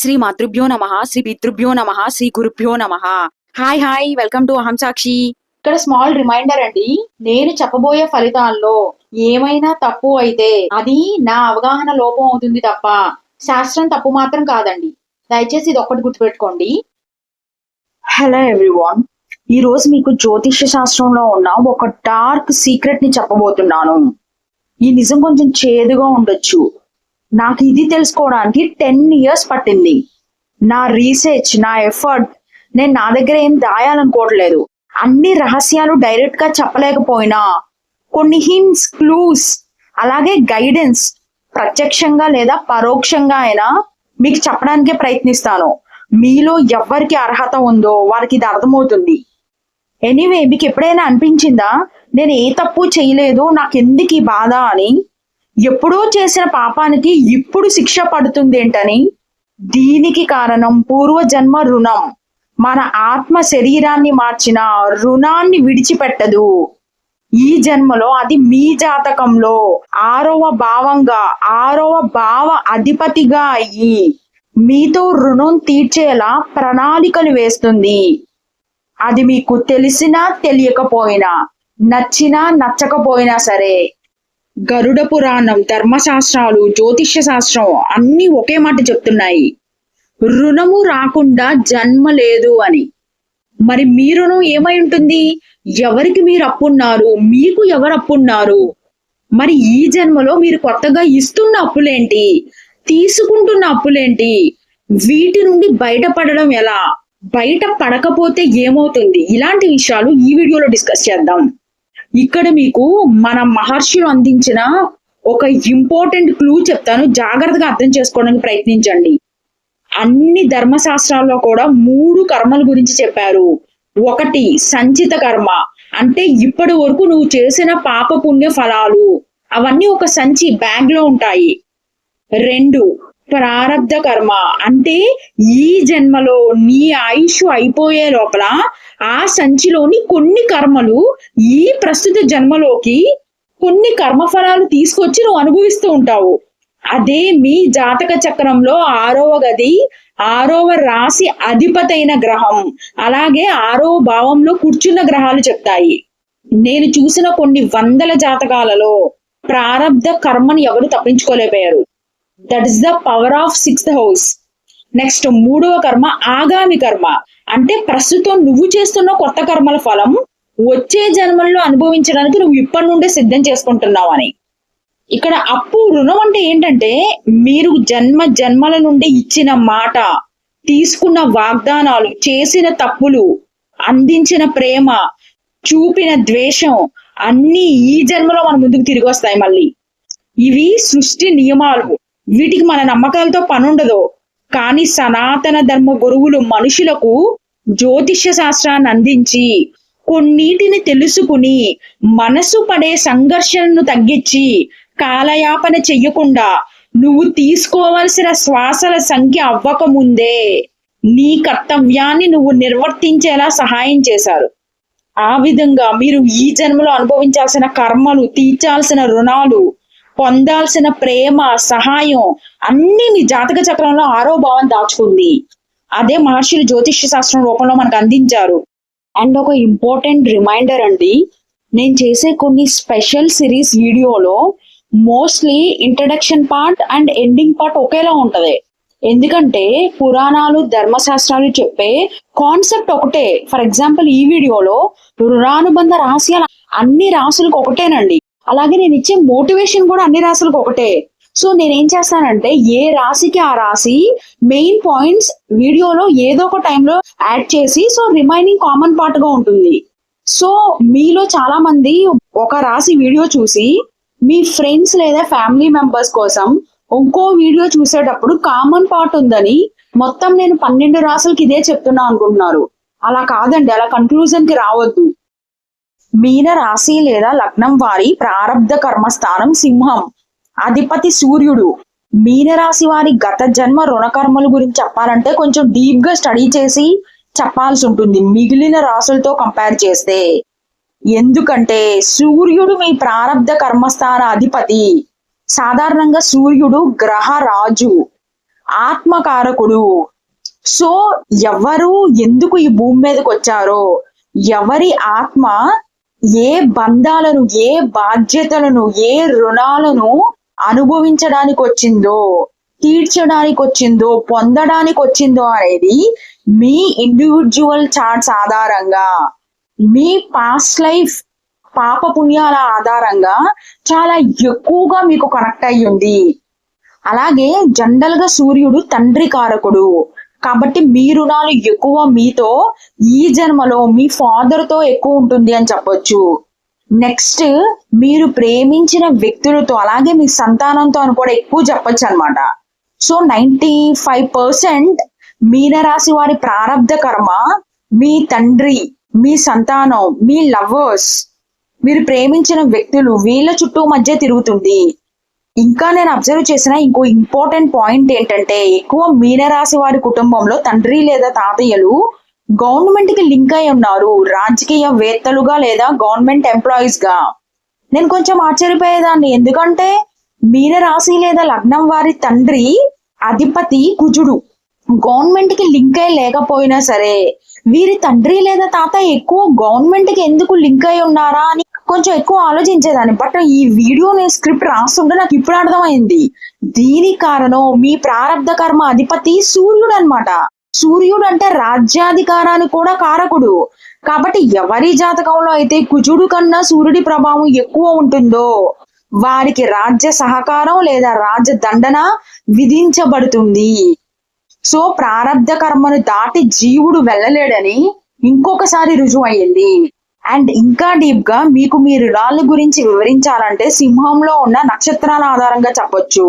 శ్రీ మాతృభ్యో నమ శ్రీ పితృభ్యో నమ శ్రీ గురుభ్యో నమ. హాయ్ హాయ్ వెల్కమ్ టు అహం సాక్షి ఇక్కడ స్మాల్ రిమైండర్ అండి నేను చెప్పబోయే ఫలితాల్లో ఏమైనా తప్పు అయితే అది నా అవగాహన లోపం అవుతుంది తప్ప శాస్త్రం తప్పు మాత్రం కాదండి. దయచేసి ఇది ఒక్కటి గుర్తుపెట్టుకోండి. హలో ఎవ్రీవాన్ ఈ రోజు మీకు జ్యోతిష్య శాస్త్రంలో ఉన్న ఒక డార్క్ సీక్రెట్ని చెప్పబోతున్నాను. ఈ నిజం కొంచెం చేదుగా ఉండొచ్చు. నాకు ఇది తెలుసుకోవడానికి టెన్ ఇయర్స్ పట్టింది. నా రీసెర్చ్ నా ఎఫర్ట్ నేను నా దగ్గర ఏం దాయాలనుకోవట్లేదు అన్ని రహస్యాలు డైరెక్ట్గా చెప్పలేకపోయినా కొన్ని హింట్స్ క్లూస్ అలాగే గైడెన్స్ ప్రత్యక్షంగా లేదా పరోక్షంగా అయినా మీకు చెప్పడానికే ప్రయత్నిస్తాను. మీలో ఎవరికి అర్హత ఉందో వారికి ఇది అర్థమవుతుంది. ఎనీవే మీకు ఎప్పుడైనా అనిపించిందా నేను ఏ తప్పు చేయలేదు నాకెందుకు ఈ బాధ అని? ఎప్పుడో చేసిన పాపానికి ఇప్పుడు శిక్ష పడుతుంది ఏంటని? దీనికి కారణం పూర్వజన్మ రుణం. మన ఆత్మ శరీరాన్ని మార్చిన రుణాన్ని విడిచిపెట్టదు. ఈ జన్మలో అది మీ జాతకంలో ఆరవ భావంగా ఆరవ భావ అధిపతిగా అయ్యి మీతో రుణం తీర్చేలా ప్రణాళికలు వేస్తుంది. అది మీకు తెలిసినా తెలియకపోయినా నచ్చినా నచ్చకపోయినా సరే గరుడ పురాణం ధర్మశాస్త్రాలు జ్యోతిష్య శాస్త్రం అన్ని ఒకే మాట చెప్తున్నాయి. రుణము రాకుండా జన్మ లేదు అని. మరి మీ రుణం ఏమై ఉంటుంది? ఎవరికి మీరు అప్పున్నారు? మీకు ఎవరు అప్పున్నారు? మరి ఈ జన్మలో మీరు కొత్తగా ఇస్తున్న అప్పులేంటి? తీసుకుంటున్న అప్పులేంటి? వీటి నుండి బయటపడడం ఎలా? బయట పడకపోతే ఏమవుతుంది? ఇలాంటి విషయాలు ఈ వీడియోలో డిస్కస్ చేద్దాం. ఇక్కడ మీకు మన మహర్షులు అందించిన ఒక ఇంపార్టెంట్ క్లూ చెప్తాను. జాగ్రత్తగా అర్థం చేసుకోవడానికి ప్రయత్నించండి. అన్ని ధర్మశాస్త్రాల్లో కూడా మూడు కర్మల గురించి చెప్పారు. ఒకటి సంచిత కర్మ. అంటే ఇప్పటి వరకు నువ్వు చేసిన పాప పుణ్య ఫలాలు. అవన్నీ ఒక సంచి బ్యాగ్లో ఉంటాయి. రెండు ప్రారబ్ధ కర్మ. అంటే ఈ జన్మలో నీ ఆయుష్ అయిపోయే లోపల ఆ సంచిలోని కొన్ని కర్మలు ఈ ప్రస్తుత జన్మలోకి కొన్ని కర్మఫలాలు తీసుకొచ్చి నువ్వు అనుభవిస్తూ ఉంటావు. అదే మీ జాతక చక్రంలో ఆరవ గది ఆరవ రాశి అధిపతైన గ్రహం. అలాగే ఆరవ భావంలో కూర్చున్న గ్రహాలు చెప్తాయి. నేను చూసిన కొన్ని వందల జాతకాలలో ప్రారంధ కర్మని ఎవరు తప్పించుకోలేకపోయారు. That is the power of sixth house next మూడవ కర్మ ఆగామి కర్మ. అంటే ప్రస్తుతం నువ్వు చేస్తున్న కొత్త కర్మల ఫలం వచ్చే జన్మల్లో అనుభవించడానికి నువ్వు ఇప్పటి నుండే సిద్ధం చేసుకుంటున్నావు అని. ఇక్కడ అప్పు రుణం అంటే ఏంటంటే మీరు జన్మ జన్మల నుండి ఇచ్చిన మాట తీసుకున్న వాగ్దానాలు చేసిన తప్పులు అందించిన ప్రేమ చూపిన ద్వేషం అన్ని ఈ జన్మలో మన ముందుకు తిరిగి వస్తాయి మళ్ళీ. ఇవి సృష్టి నియమాలు. వీటికి మన నమ్మకాలతో పనుండదు. కానీ సనాతన ధర్మ గురువులు మనుషులకు జ్యోతిష్య శాస్త్రాన్ని అందించి కొన్నిటిని తెలుసుకుని మనసు పడే సంఘర్షణను తగ్గించి కాలయాపన చెయ్యకుండా నువ్వు తీసుకోవలసిన శ్వాసల సంఖ్య అవ్వకముందే నీ కర్తవ్యాన్ని నువ్వు నిర్వర్తించేలా సహాయం చేశారు. ఆ విధంగా మీరు ఈ జన్మలో అనుభవించాల్సిన కర్మలు తీర్చాల్సిన రుణాలు పొందాల్సిన ప్రేమ సహాయం అన్ని మీ జాతక చక్రంలో ఆరో భావం దాచుకుంది. అదే మహర్షులు జ్యోతిష్య శాస్త్రం రూపంలో మనకు అందించారు. అండ్ ఒక ఇంపార్టెంట్ రిమైండర్ అండి నేను చేసే కొన్ని స్పెషల్ సిరీస్ వీడియోలో mostly introduction part and ending part ఒకేలా ఉంటది. ఎందుకంటే పురాణాలు ధర్మశాస్త్రాలు చెప్పే కాన్సెప్ట్ ఒకటే. ఫర్ ఎగ్జాంపుల్ ఈ వీడియోలో రుణానుబంధ రహస్యాలు అన్ని రాసులకు ఒకటేనండి. అలాగే నేను ఇచ్చే మోటివేషన్ కూడా అన్ని రాసులకు ఒకటే. సో నేనేం చేస్తానంటే ఏ రాశికి ఆ రాశి మెయిన్ పాయింట్స్ వీడియోలో ఏదో ఒక టైంలో యాడ్ చేసి సో రిమైనింగ్ కామన్ పార్ట్గా ఉంటుంది. సో మీలో చాలా మంది ఒక రాశి వీడియో చూసి మీ ఫ్రెండ్స్ లేదా ఫ్యామిలీ మెంబర్స్ కోసం ఇంకో వీడియో చూసేటప్పుడు కామన్ పార్ట్ ఉందని మొత్తం నేను పన్నెండు రాసులకి ఇదే చెప్తున్నా అనుకుంటున్నారు. అలా కాదండి అలా కన్క్లూజన్కి రావద్దు. మీన రాశి లేదా లగ్నం వారి ప్రారంధ కర్మస్థానం సింహం. అధిపతి సూర్యుడు. మీనరాశి వారి గత జన్మ రుణకర్మల గురించి చెప్పాలంటే కొంచెం డీప్గా స్టడీ చేసి చెప్పాల్సి ఉంటుంది. మిగిలిన రాసులతో కంపేర్ చేస్తే. ఎందుకంటే సూర్యుడు మీ ప్రారబ్ధ కర్మస్థాన అధిపతి. సాధారణంగా సూర్యుడు గ్రహ రాజు. ఆత్మకారకుడు. సో ఎవరు ఎందుకు ఈ భూమి మీదకి వచ్చారో? ఎవరి ఆత్మ ఏ బంధాలను ఏ బాధ్యతలను ఏ రుణాలను అనుభవించడానికి వచ్చిందో తీర్చడానికి వచ్చిందో పొందడానికి వచ్చిందో అనేది మీ ఇండివిజువల్ చార్ట్స్ ఆధారంగా మీ పాస్ట్ లైఫ్ పాప పుణ్యాల ఆధారంగా చాలా ఎక్కువగా మీకు కనెక్ట్ అయ్యింది. అలాగే జనరల్గా సూర్యుడు తండ్రి కారకుడు. కాబట్టి మీ రుణాలు ఎక్కువ మీతో ఈ జన్మలో మీ ఫాదర్తో ఎక్కువ ఉంటుంది అని చెప్పొచ్చు. నెక్స్ట్ మీరు ప్రేమించిన వ్యక్తులతో అలాగే మీ సంతానంతో అని కూడా ఎక్కువ చెప్పొచ్చు అనమాట సో నైంటీ ఫైవ్ పర్సెంట్ మీనరాశి వారి ప్రారంధ కర్మ మీ తండ్రి మీ సంతానం మీ లవర్స్ మీరు ప్రేమించిన వ్యక్తులు వీళ్ళ చుట్టూ మధ్య తిరుగుతుంది. ఇంకా నేను అబ్జర్వ్ చేసిన ఇంకో ఇంపార్టెంట్ పాయింట్ ఏంటంటే ఎక్కువ మీనరాశి వారి కుటుంబంలో తండ్రి లేదా తాతయ్యలు గవర్నమెంట్కి లింక్ అయి ఉన్నారు. రాజకీయ వేత్తలుగా లేదా గవర్నమెంట్ ఎంప్లాయీస్గా. నేను కొంచెం ఆశ్చర్యపోయేదాన్ని. ఎందుకంటే మీనరాశి లేదా లగ్నం వారి తండ్రి అధిపతి కుజుడు. గవర్నమెంట్కి లింక్ అయి లేకపోయినా సరే వీరి తండ్రి లేదా తాత ఎక్కువ గవర్నమెంట్కి ఎందుకు లింక్ అయి ఉన్నారా అని కొంచెం ఎక్కువ ఆలోచించేదాన్ని. బట్ ఈ వీడియో నేను స్క్రిప్ట్ రాస్తుంటే నాకు ఇప్పుడు అర్థమైంది. దీని కారణం మీ ప్రారంధ కర్మ అధిపతి సూర్యుడు అన్నమాట సూర్యుడు అంటే రాజ్యాధికారాన్ని కూడా కారకుడు. కాబట్టి ఎవరి జాతకంలో అయితే కుజుడు కన్నా సూర్యుడి ప్రభావం ఎక్కువ ఉంటుందో వారికి రాజ్య సహకారం లేదా రాజ్య దండన విధించబడుతుంది. సో ప్రారంధ కర్మను దాటి జీవుడు వెళ్ళలేడని ఇంకొకసారి రుజువు అయ్యింది అండ్ ఇంకా డీప్గా మీకు మీ రుణాల గురించి వివరించాలంటే సింహంలో ఉన్న నక్షత్రాల ఆధారంగా చెప్పొచ్చు.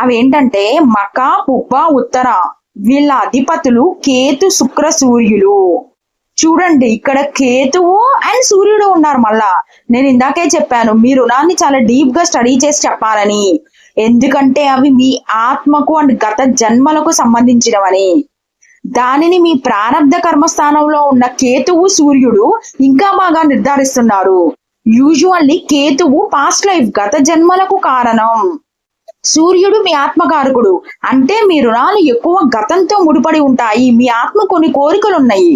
అవి ఏంటంటే మక పుబ్బ ఉత్తర వీళ్ళ అధిపతులు కేతు శుక్ర సూర్యులు. చూడండి ఇక్కడ కేతువు అండ్ సూర్యుడు ఉన్నారు మళ్ళా. నేను ఇందాకే చెప్పాను మీ రుణాన్ని చాలా డీప్గా స్టడీ చేసి చెప్పాలని. ఎందుకంటే అవి మీ ఆత్మకు అండ్ గత జన్మలకు సంబంధించినవని. దానిని మీ ప్రారంధ కర్మస్థానంలో ఉన్న కేతువు సూర్యుడు ఇంకా బాగా నిర్ధారిస్తున్నారు. యూజువల్లీ కేతువు పాస్ట్ లైఫ్ గత జన్మలకు కారణం. సూర్యుడు మీ ఆత్మకారకుడు. అంటే మీ రుణాలు ఎక్కువ గతంతో ముడిపడి ఉంటాయి. మీ ఆత్మ కొన్ని కోరికలు ఉన్నాయి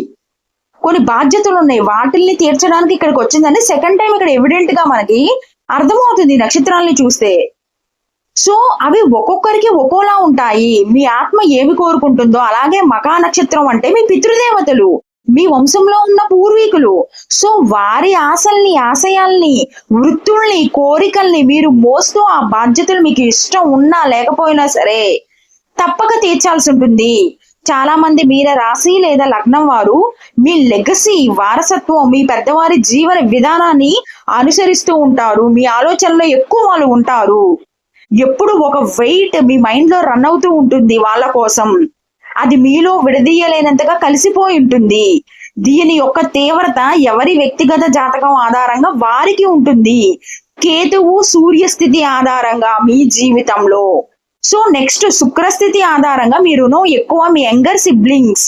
కొన్ని బాధ్యతలు ఉన్నాయి వాటిల్ని తీర్చడానికి ఇక్కడికి వచ్చిందని సెకండ్ టైం ఇక్కడ ఎవిడెంట్గా మనకి అర్థమవుతుంది నక్షత్రాలని చూస్తే. సో అవి ఒక్కొక్కరికి ఒక్కోలా ఉంటాయి. మీ ఆత్మ ఏమి కోరుకుంటుందో అలాగే మకా నక్షత్రం అంటే మీ పితృదేవతలు మీ వంశంలో ఉన్న పూర్వీకులు. సో వారి ఆశల్ని ఆశయాల్ని వృత్తుల్ని కోరికల్ని మీరు మోస్తూ ఆ బాధ్యతలు మీకు ఇష్టం ఉన్నా లేకపోయినా సరే తప్పక తీర్చాల్సి ఉంటుంది. చాలా మంది మీర రాశి లేదా లగ్నం వారు మీ లెగసీ వారసత్వం మీ పెద్దవారి జీవన విధానాన్ని అనుసరిస్తూ ఉంటారు. మీ ఆలోచనలో ఎక్కువ వాళ్ళు ఉంటారు. ఎప్పుడు ఒక వెయిట్ మీ మైండ్లో రన్ అవుతూ ఉంటుంది వాళ్ళ కోసం. అది మీలో విడదీయలేనంతగా కలిసిపోయి ఉంటుంది. దీని యొక్క తీవ్రత ఎవరి వ్యక్తిగత జాతకం ఆధారంగా వారికి ఉంటుంది. కేతువు సూర్యస్థితి ఆధారంగా మీ జీవితంలో. సో నెక్స్ట్ శుక్రస్థితి ఆధారంగా మీ రుణం ఎక్కువ మీ యంగర్ సిబ్లింగ్స్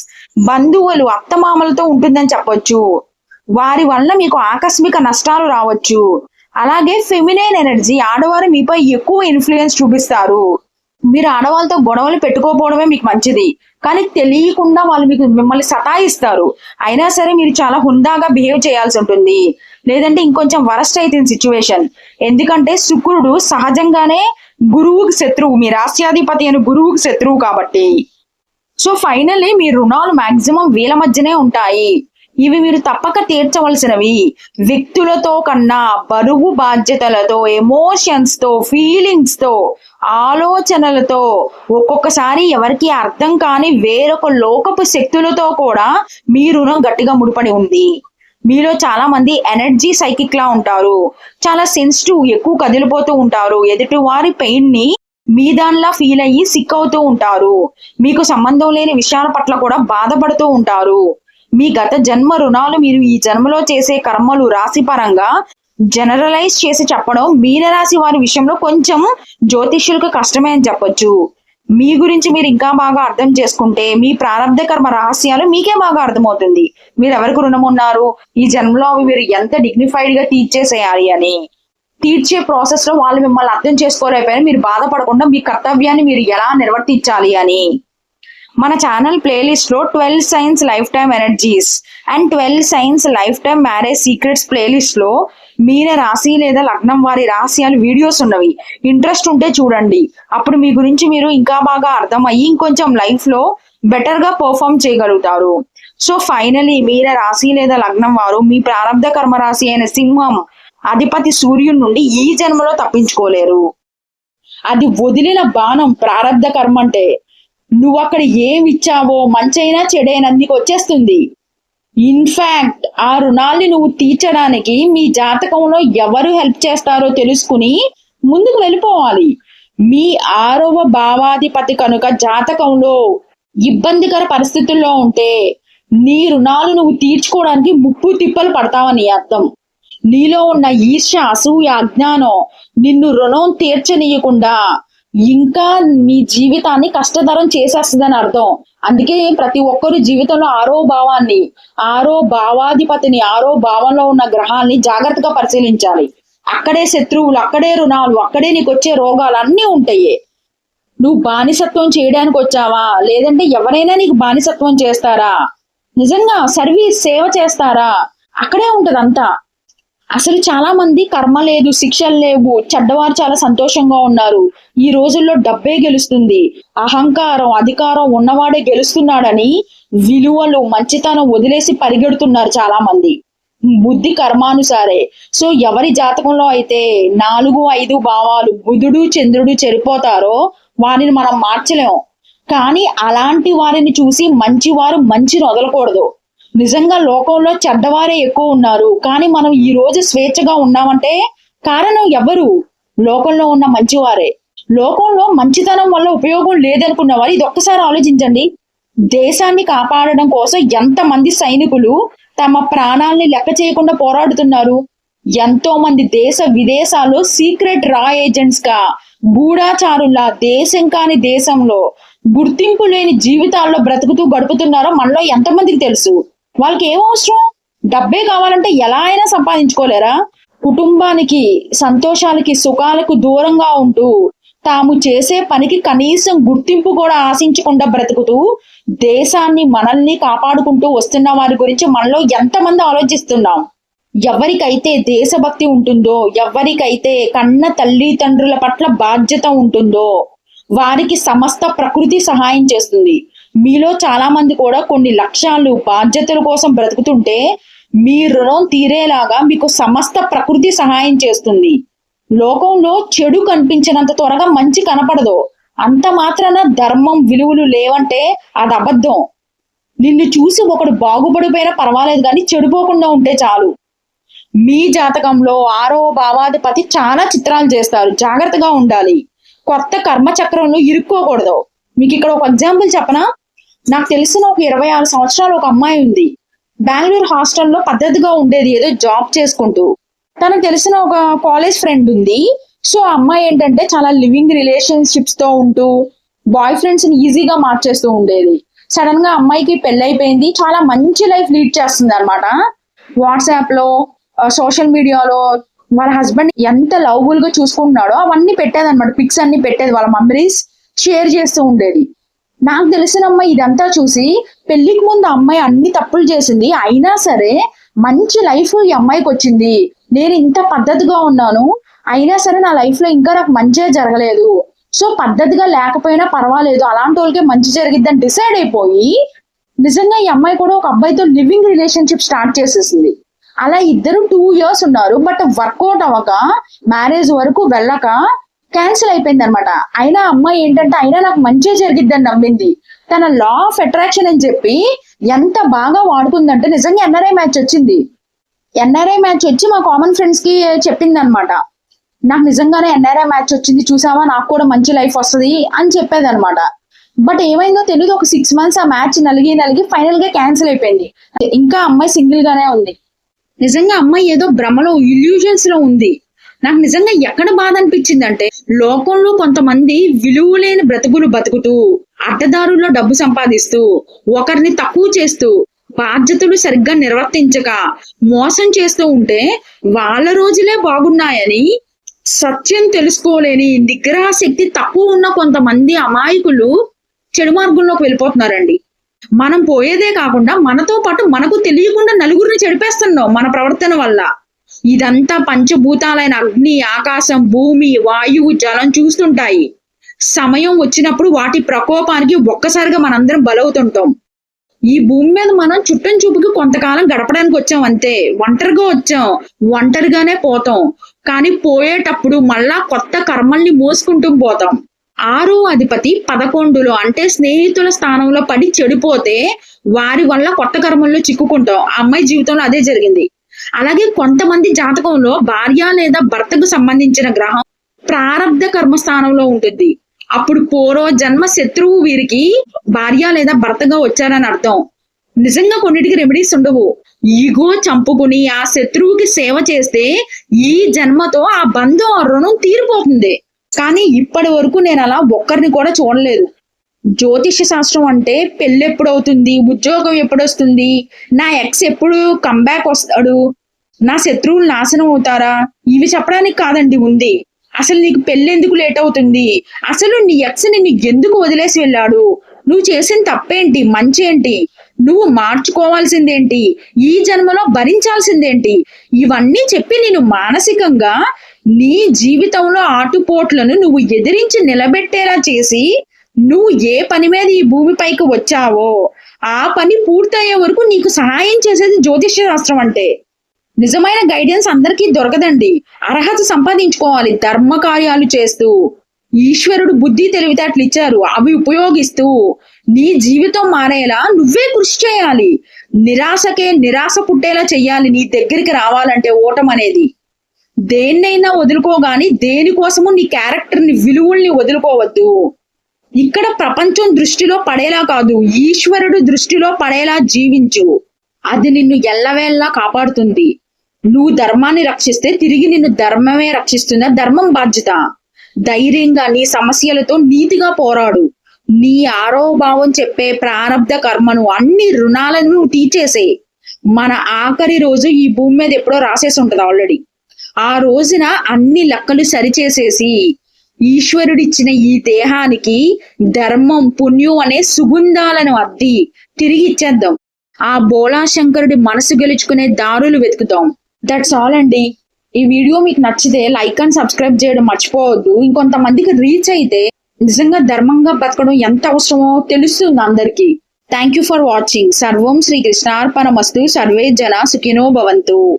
బంధువులు అత్తమామలతో ఉంటుందని చెప్పొచ్చు. వారి వల్ల మీకు ఆకస్మిక నష్టాలు రావచ్చు. అలాగే ఫెమినైన్ ఎనర్జీ ఆడవారు మీపై ఎక్కువ ఇన్ఫ్లుయెన్స్ చూపిస్తారు. మీరు ఆడవాళ్ళతో గొడవలు పెట్టుకోపోవడమే మీకు మంచిది. కానీ తెలియకుండా వాళ్ళు మీకు మిమ్మల్ని సతాయిస్తారు. అయినా సరే మీరు చాలా హుందాగా బిహేవ్ చేయాల్సి ఉంటుంది. లేదంటే ఇంకొంచెం వరస్ట్ అయితే సిచ్యువేషన్ ఎందుకంటే శుక్రుడు సహజంగానే గురువుకి శత్రువు. మీ రాష్ట్రాధిపతి అయిన గురువుకి శత్రువు కాబట్టి. సో ఫైనల్లీ మీ రుణాలు మాక్సిమం వీళ్ళ మధ్యనే ఉంటాయి. ఇవి మీరు తప్పక తీర్చవలసినవి. వ్యక్తులతో కన్నా బరువు బాధ్యతలతో ఎమోషన్స్తో ఫీలింగ్స్తో ఆలోచనలతో ఒక్కొక్కసారి ఎవరికి అర్థం కాని వేరొక లోకపు శక్తులతో కూడా మీ రుణం గట్టిగా ముడిపడి ఉంది. మీలో చాలా మంది ఎనర్జీ సైకిక్ లా ఉంటారు. చాలా సెన్సిటివ్ ఎక్కువ కదిలిపోతూ ఉంటారు. ఎదుటి వారి పెయిన్ని మీ దానిలా ఫీల్ అయ్యి సిక్ అవుతూ ఉంటారు. మీకు సంబంధం లేని విషయాల పట్ల కూడా బాధపడుతూ ఉంటారు. మీ గత జన్మ రుణాలు మీరు ఈ జన్మలో చేసే కర్మలు రాశి పరంగా జనరలైజ్ చేసి చెప్పడం మీనరాశి వారి విషయంలో కొంచెం జ్యోతిష్యులకు కష్టమే అని చెప్పొచ్చు. మీ గురించి మీరు ఇంకా బాగా అర్థం చేసుకుంటే మీ ప్రారంభ కర్మ రహస్యాలు మీకే బాగా అర్థమవుతుంది. మీరు ఎవరికి రుణం ఉన్నారు? ఈ జన్మలో అవి మీరు ఎంత డిగ్నిఫైడ్గా తీర్చేసేయాలి అని. తీర్చే ప్రాసెస్లో వాళ్ళు మిమ్మల్ని అర్థం చేసుకోలేకపోయినా మీరు బాధపడకుండా మీ కర్తవ్యాన్ని మీరు ఎలా నిర్వర్తించాలి అని. మన ఛానల్ ప్లేలిస్ట్లో twelve signs life time energies and twelve signs life time marriage secrets ప్లేలిస్ట్లో మీన రాశి లేదా లగ్నం వారి రహస్యాలు వీడియోస్ ఉన్నవి. ఇంట్రెస్ట్ ఉంటే చూడండి. అప్పుడు మీ గురించి మీరు ఇంకా బాగా అర్థమయ్యి ఇంకొంచెం లైఫ్లో బెటర్గా పర్ఫామ్ చేయగలుగుతారు. సో ఫైనలీ మీన రాశి లేదా లగ్నం వారు మీ ప్రారంభ కర్మ రాశి అయిన సింహం అధిపతి సూర్యుడి నుండి ఈ జన్మలో తప్పించుకోలేరు. అది వదిలిన బాణం ప్రారంధ కర్మ అంటే నువ్వు అక్కడ ఏమి ఇచ్చావో మంచైనా చెడైనా నీకు వచ్చేస్తుంది. ఇన్ఫ్యాక్ట్ ఆ రుణాల్ని నువ్వు తీర్చడానికి మీ జాతకంలో ఎవరు హెల్ప్ చేస్తారో తెలుసుకుని ముందుకు వెళ్ళిపోవాలి. మీ ఆరవ భావాధిపతి కనుక జాతకంలో ఇబ్బందికర పరిస్థితుల్లో ఉంటే నీ రుణాలు నువ్వు తీర్చుకోవడానికి ముప్పు తిప్పలు పడతావని అర్థం. నీలో ఉన్న ఈర్ష్య అసూయ అజ్ఞానం నిన్ను రుణం తీర్చనీయకుండా ఇంకా మీ జీవితాన్ని కష్టతరం చేసేస్తుందని అర్థం. అందుకే ప్రతి ఒక్కరు జీవితంలో ఆరో భావాన్ని ఆరో భావాధిపతిని ఆరో భావంలో ఉన్న గ్రహాల్ని జాగ్రత్తగా పరిశీలించాలి. అక్కడే శత్రువులు అక్కడే రుణాలు అక్కడే నీకు వచ్చే రోగాలు అన్నీ ఉంటాయి. నువ్వు బానిసత్వం చేయడానికి వచ్చావా? లేదంటే ఎవరైనా నీకు బానిసత్వం చేస్తారా? నిజంగా సర్వీస్ సేవ చేస్తారా? అక్కడే ఉంటదంతా. అసలు చాలా మంది కర్మ లేదు శిక్షలు లేవు చెడ్డవారు చాలా సంతోషంగా ఉన్నారు. ఈ రోజుల్లో డబ్బే గెలుస్తుంది. అహంకారం అధికారం ఉన్నవాడే గెలుస్తున్నాడని విలువలు మంచితనం వదిలేసి పరిగెడుతున్నారు చాలా మంది బుద్ధి కర్మానుసారే. సో ఎవరి జాతకంలో అయితే నాలుగు ఐదు భావాలు బుధుడు చంద్రుడు చెడిపోతారో వారిని మనం మార్చలేం. కానీ అలాంటి వారిని చూసి మంచివారు మంచిని వదలకూడదు. నిజంగా లోకంలో చెడ్డవారే ఎక్కువ ఉన్నారు. కానీ మనం ఈ రోజు స్వేచ్ఛగా ఉన్నామంటే కారణం ఎవరు? లోకంలో ఉన్న మంచివారే. లోకంలో మంచితనం వల్ల ఉపయోగం లేదనుకున్న వారు ఇది ఒక్కసారి ఆలోచించండి. దేశాన్ని కాపాడడం కోసం ఎంతమంది సైనికులు తమ ప్రాణాల్ని లెక్క చేయకుండా పోరాడుతున్నారు? ఎంతో మంది దేశ విదేశాల్లో సీక్రెట్ రా ఏజెంట్స్గా గూఢాచారుల్లా దేశం కాని దేశంలో గుర్తింపు లేని జీవితాల్లో బ్రతుకుతూ గడుపుతున్నారో మనలో ఎంతమందికి తెలుసు? వాళ్ళకి ఏం అవసరం? డబ్బే కావాలంటే ఎలా అయినా సంపాదించుకోలేరా? కుటుంబానికి సంతోషాలకి సుఖాలకు దూరంగా ఉంటూ తాము చేసే పనికి కనీసం గుర్తింపు కూడా ఆశించకుండా బ్రతుకుతూ దేశాన్ని మనల్ని కాపాడుకుంటూ వస్తున్న వారి గురించి మనలో ఎంతమంది ఆలోచిస్తున్నాం? ఎవరికైతే దేశభక్తి ఉంటుందో ఎవరికైతే కన్న తల్లిదండ్రుల పట్ల బాధ్యత ఉంటుందో వారికి సమస్త ప్రకృతి సహాయం చేస్తుంది. మీలో చాలా మంది కూడా కొన్ని లక్ష్యాలు బాధ్యతల కోసం బ్రతుకుతుంటే మీ రుణం తీరేలాగా మీకు సమస్త ప్రకృతి సహాయం చేస్తుంది. లోకంలో చెడు కనిపించినంత త్వరగా మంచి కనపడదు. అంత మాత్రాన ధర్మం విలువలు లేవంటే అది అబద్ధం. నిన్ను చూసి ఒకడు బాగుపడిపోయినా పర్వాలేదు కానీ చెడిపోకుండా ఉంటే చాలు. మీ జాతకంలో ఆరో భావాధిపతి చాలా చిత్రాలు చేస్తారు. జాగ్రత్తగా ఉండాలి. కొత్త కర్మ చక్రంలో ఇరుక్కోకూడదు. మీకు ఇక్కడ ఒక ఎగ్జాంపుల్ చెప్పనా? నాకు తెలిసిన ఒక ఇరవై ఆరు సంవత్సరాలు ఒక అమ్మాయి ఉంది. బెంగళూరు హాస్టల్లో పద్ధతిగా ఉండేది ఏదో జాబ్ చేసుకుంటూ. తనకు తెలిసిన ఒక కాలేజ్ ఫ్రెండ్ ఉంది. సో ఆ అమ్మాయి ఏంటంటే చాలా లివింగ్ రిలేషన్షిప్స్తో ఉంటూ బాయ్ ఫ్రెండ్స్ని ఈజీగా మార్చేస్తూ ఉండేది. సడన్గా అమ్మాయికి పెళ్ళైపోయింది చాలా మంచి లైఫ్ లీడ్ చేస్తుంది అనమాట వాట్సాప్లో సోషల్ మీడియాలో వాళ్ళ హస్బెండ్ ఎంత లవ్ఫుల్గా చూసుకుంటున్నాడో అవన్నీ పెట్టేది అనమాట పిక్స్ అన్ని పెట్టేది వాళ్ళ మెమరీస్ షేర్ చేస్తూ ఉండేది. నాకు తెలిసిన అమ్మాయి ఇదంతా చూసి పెళ్ళికి ముందు అమ్మాయి అన్ని తప్పులు చేసింది. అయినా సరే మంచి లైఫ్ ఈ అమ్మాయికి వచ్చింది. నేను ఇంత పద్ధతిగా ఉన్నాను. అయినా సరే నా లైఫ్లో ఇంకా నాకు మంచిగా జరగలేదు. సో పద్ధతిగా లేకపోయినా పర్వాలేదు. అలాంటి వాళ్ళకే మంచి జరిగిద్దని డిసైడ్ అయిపోయి నిజంగా ఈ అమ్మాయి కూడా ఒక అబ్బాయితో లివింగ్ రిలేషన్షిప్ స్టార్ట్ చేసేసింది. అలా ఇద్దరు టూ ఇయర్స్ ఉన్నారు. బట్ వర్కౌట్ అవ్వక మ్యారేజ్ వరకు వెళ్ళక క్యాన్సిల్ అయిపోయింది అనమాట అయినా అమ్మాయి ఏంటంటే అయినా నాకు మంచిగా జరిగిద్దని నమ్మింది. తన లా ఆఫ్ అట్రాక్షన్ అని చెప్పి ఎంత బాగా వాడుకుందంటే నిజంగా ఎన్ఆర్ఐ మ్యాచ్ వచ్చింది. ఎన్ఆర్ఐ మ్యాచ్ వచ్చి మా కామన్ ఫ్రెండ్స్కి చెప్పింది అనమాట నాకు నిజంగానే ఎన్ఆర్ఐ మ్యాచ్ వచ్చింది చూసావా? నాకు కూడా మంచి లైఫ్ వస్తుంది అని చెప్పేది అనమాట బట్ ఏమైందో తెలియదు ఒక సిక్స్ మంత్స్ ఆ మ్యాచ్ నలిగి నలిగి ఫైనల్గా క్యాన్సిల్ అయిపోయింది. ఇంకా అమ్మాయి సింగిల్ గానే ఉంది. నిజంగా అమ్మాయి ఏదో భ్రమలో ఇల్యూజన్స్లో ఉంది. నాకు నిజంగా ఎక్కడ బాధ అనిపించింది అంటే లోకంలో కొంతమంది విలువలేని బ్రతుకులు బతుకుతూ అడ్డదారుల్లో డబ్బు సంపాదిస్తూ ఒకరిని తక్కువ చేస్తూ బాధ్యతలు సరిగ్గా నిర్వర్తించక మోసం చేస్తూ ఉంటే వాళ్ళ రోజులే బాగున్నాయని సత్యం తెలుసుకోలేని నిగ్రహ శక్తి తక్కువ ఉన్న కొంతమంది అమాయకులు చెడు మార్గంలోకి వెళ్ళిపోతున్నారండి. మనం పోయేదే కాకుండా మనతో పాటు మనకు తెలియకుండా నలుగురిని చెడిపేస్తున్నాం మన ప్రవర్తన వల్ల. ఇదంతా పంచభూతాలైన అగ్ని ఆకాశం భూమి వాయువు జలం చూస్తుంటాయి. సమయం వచ్చినప్పుడు వాటి ప్రకోపానికి ఒక్కసారిగా మనందరం బలవుతుంటాం. ఈ భూమి మీద మనం చుట్టం చూపుకి కొంతకాలం గడపడానికి వచ్చాం అంతే. ఒంటరిగా వచ్చాం. ఒంటరిగానే పోతాం. కానీ పోయేటప్పుడు మళ్ళా కొత్త కర్మల్ని మోసుకుంటూ పోతాం. ఆరో అధిపతి పదకొండులో అంటే స్నేహితుల స్థానంలో పడి చెడిపోతే వారి వల్ల కొత్త కర్మల్లో చిక్కుకుంటాం. అమ్మాయి జీవితంలో అదే జరిగింది. అలాగే కొంతమంది జాతకంలో భార్య లేదా భర్తకు సంబంధించిన గ్రహం ప్రారంధ కర్మ స్థానంలో ఉంటుంది. అప్పుడు పూర్వ జన్మ శత్రువు వీరికి భార్య లేదా భర్తగా వచ్చారని అర్థం. నిజంగా కొన్నిటికి రెమెడీస్ ఉండవు. ఈగో చంపుకుని ఆ శత్రువుకి సేవ చేస్తే ఈ జన్మతో ఆ బంధం ఆ రుణం తీరిపోతుంది. కానీ ఇప్పటి వరకు నేను అలా ఒక్కరిని కూడా చూడలేదు. జ్యోతిష్య శాస్త్రం అంటే పెళ్ళి ఎప్పుడు అవుతుంది ఉద్యోగం ఎప్పుడు వస్తుంది నా ఎక్స్ ఎప్పుడు కంబ్యాక్ వస్తాడు? నా శత్రువులు నాశనం అవుతారా? ఇవి చెప్పడానికి కాదండి ఉంది అసలు నీకు పెళ్ళెందుకు లేట్ అవుతుంది? అసలు నీ ఎక్స్ నిన్ను ఎందుకు వదిలేసి వెళ్ళాడు? నువ్వు చేసిన తప్పేంటి? మంచి ఏంటి నువ్వు మార్చుకోవాల్సిందేంటి? ఈ జన్మలో భరించాల్సిందేంటి? ఇవన్నీ చెప్పి నేను మానసికంగా నీ జీవితంలో ఆటుపోట్లను నువ్వు ఎదిరించి నిలబెట్టేలా చేసి నువ్వు ఏ పని మీద ఈ భూమిపైకి వచ్చావో ఆ పని పూర్తయ్యే వరకు నీకు సహాయం చేసేది జ్యోతిష్య శాస్త్రం అంటే. నిజమైన గైడెన్స్ అందరికీ దొరకదండి. అర్హత సంపాదించుకోవాలి ధర్మ కార్యాలు చేస్తూ. ఈశ్వరుడు బుద్ధి తెలివితేటలు ఇచ్చారు అవి ఉపయోగిస్తూ. నీ జీవితం మారేలా నువ్వే కృషి చేయాలి. నిరాశకే నిరాశ పుట్టేలా చెయ్యాలి నీ దగ్గరికి రావాలంటే ఓటం అనేది. దేన్నైనా వదులుకోగాని దేనికోసము నీ క్యారెక్టర్ని విలువల్ని వదులుకోవద్దు. ఇక్కడ ప్రపంచం దృష్టిలో పడేలా కాదు ఈశ్వరుడు దృష్టిలో పడేలా జీవించు. అది నిన్ను ఎల్లవేళ్ళలా కాపాడుతుంది. నువ్వు ధర్మాన్ని రక్షిస్తే తిరిగి నిన్ను ధర్మమే రక్షిస్తుంది ధర్మం బాధ్యత. ధైర్యంగా నీ సమస్యలతో నీతిగా పోరాడు. నీ ఆరోభావం చెప్పే ప్రారంధ కర్మను అన్ని రుణాలను తీర్చేసే. మన ఆఖరి రోజు ఈ భూమి మీద ఎప్పుడో రాసేసి ఉంటుంది ఆల్రెడీ. ఆ రోజున అన్ని లెక్కలు సరిచేసేసి ఈశ్వరుడిచ్చిన ఈ దేహానికి ధర్మం పుణ్యం అనే సుగంధాలను అద్ది. తిరిగి ఇచ్చేద్దాం. ఆ బోళాశంకరుడి మనసు గెలుచుకునే దారులు వెతుకుతాం దట్స్ ఆల్ అండి. ఈ వీడియో మీకు నచ్చితే లైక్ అండ్ సబ్స్క్రైబ్ చేయడం మర్చిపోవద్దు. ఇంకొంతమందికి రీచ్ అయితే నిజంగా ధర్మంగా బతకడం ఎంత అవసరమో తెలుస్తుంది అందరికీ. థ్యాంక్ యూ ఫర్ వాచింగ్ సర్వం శ్రీకృష్ణార్పణమస్తు సర్వే జన సుఖినో భవంతు.